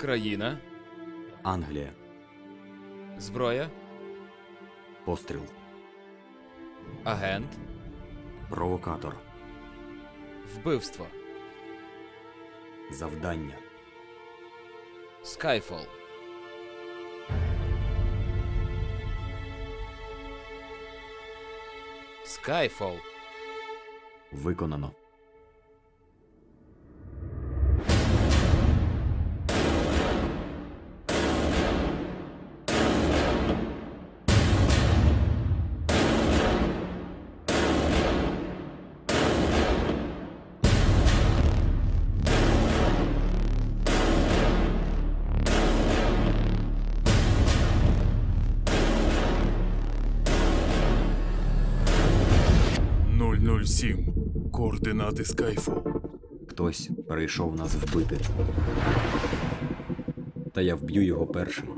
Країна. Англія. Зброя. Постріл. Агент. Провокатор. Вбивство. Завдання. Skyfall. Skyfall. Виконано. – 007. Координати Скайфу. Хтось перейшов нас вбити. Та я вб'ю його першим.